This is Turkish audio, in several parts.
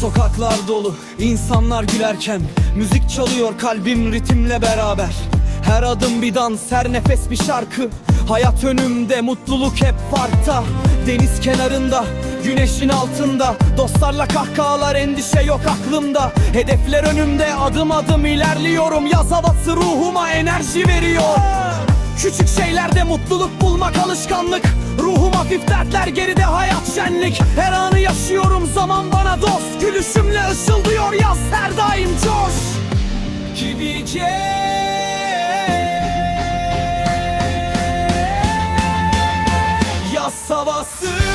Sokaklar dolu, insanlar gülerken Müzik çalıyor kalbim ritimle beraber. Her adım bir dans, her nefes bir şarkı. Hayat önümde, mutluluk hep farkta. Deniz kenarında, güneşin altında. Dostlarla kahkahalar, endişe yok aklımda. Hedefler önümde, adım adım ilerliyorum. Yaz havası ruhuma enerji veriyor Küçük şeylerde mutluluk bulmak alışkanlık. Ruhum hafif dertler geride hayat şenlik. Her anı yaşıyorum zaman bana dost. Gülüşümle ışıldıyor yaz her daim coş. Gideceğim Yaz havası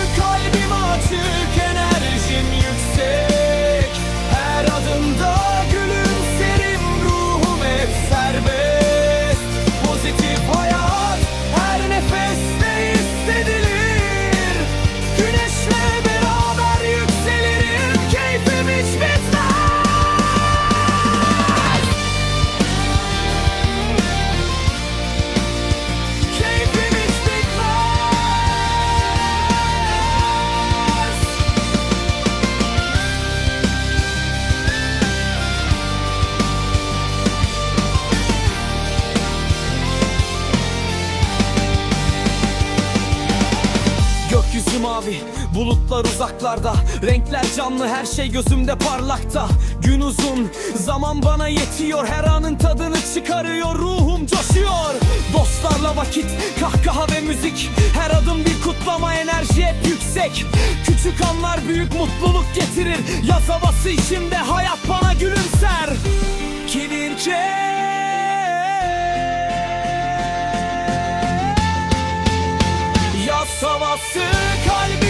mavi, bulutlar uzaklarda Renkler canlı, her şey gözümde parlakta. Gün uzun, zaman bana yetiyor. Her anın tadını çıkarıyor, ruhum coşuyor. Dostlarla vakit, kahkaha ve müzik. Her adım bir kutlama, enerji hep yüksek. Küçük anlar büyük mutluluk getirir. Yaz havası içimde, hayat bana gülümser Savası kalbi